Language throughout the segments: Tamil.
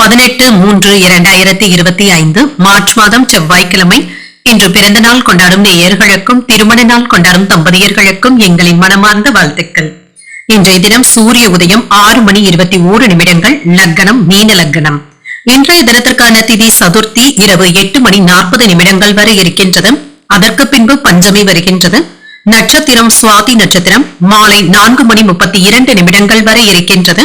பதினெட்டு மூன்று இரண்டாயிரத்தி இருபத்தி ஐந்து மார்ச் மாதம் செவ்வாய்க்கிழமை. இன்று பிறந்த நாள் கொண்டாடும் நேயர்களுக்கும் திருமண நாள் கொண்டாடும் தம்பதியர்களுக்கும் எங்களின் மனமார்ந்த வாழ்த்துக்கள். இன்றைய தினம் சூரிய உதயம் ஆறு மணி இருபத்தி ஓரு நிமிடங்கள் லக்னம் மீன லக்னம் இன்றைய தினத்திற்கான திதி சதுர்த்தி இரவு எட்டு மணி நாற்பது நிமிடங்கள் வரை இருக்கின்றது. அதற்கு பின்பு பஞ்சமி வருகின்றது. நட்சத்திரம் சுவாதி நட்சத்திரம் மாலை நான்கு மணி முப்பத்தி இரண்டு நிமிடங்கள் வரை இருக்கின்றது.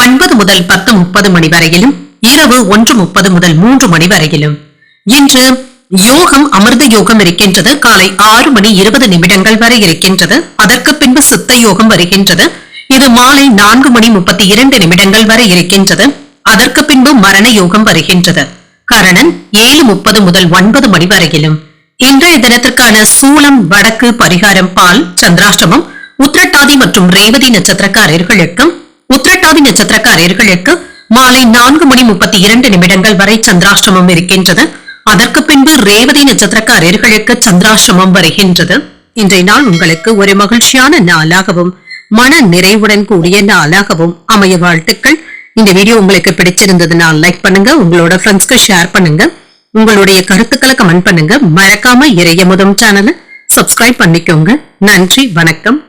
ஒன்பது முதல் பத்து முப்பது மணி வரையிலும் இரவு ஒன்று முப்பது முதல் மூன்று மணி வரையிலும். இன்று யோகம் அமிர்த யோகம் இருக்கின்றது. காலை ஆறு மணி இருபது நிமிடங்கள் வரை இருக்கின்றது. அதற்கு பின்பு சித்த யோகம் வருகின்றது. இது மாலை நான்கு மணி முப்பத்தி இரண்டு நிமிடங்கள் வரை இருக்கின்றது. அதற்கு பின்பு மரண யோகம் வருகின்றது. கரணன் ஏழு முப்பது முதல் ஒன்பது மணி வரையிலும். இன்றைய தினத்திற்கான சூளம் வடக்கு பரிகாரம் பால் சந்திராஷ்டமம் உத்திரட்டாதி மற்றும் ரேவதி நட்சத்திரக்காரர்களுக்கும் உத்திரட்டாதி நட்சத்திரக்காரர்களுக்கு மாலை நான்கு மணி முப்பத்தி இரண்டு நிமிடங்கள் வரை சந்திராஷ்டமம் இருக்கின்றது. அதற்கு பின்பு ரேவதி நட்சத்திரக்காரர்களுக்கு சந்திராஷ்டமம் வருகின்றது. இன்றைய நாள் உங்களுக்கு ஒரு மகிழ்ச்சியான நாளாகவும் மன நிறைவுடன் கூடிய நாளாகவும் அமைய வாழ்த்துக்கள். இந்த வீடியோ உங்களுக்கு பிடிச்சிருந்ததுனால் லைக் பண்ணுங்க உங்களோட ஃப்ரெண்ட்ஸ்க்கு ஷேர் பண்ணுங்க. உங்களுடைய கருத்துக்களை கமெண்ட் பண்ணுங்க. மறக்காம இறைய முதம் சேனலை சப்ஸ்கிரைப் பண்ணிக்கோங்க. நன்றி வணக்கம்.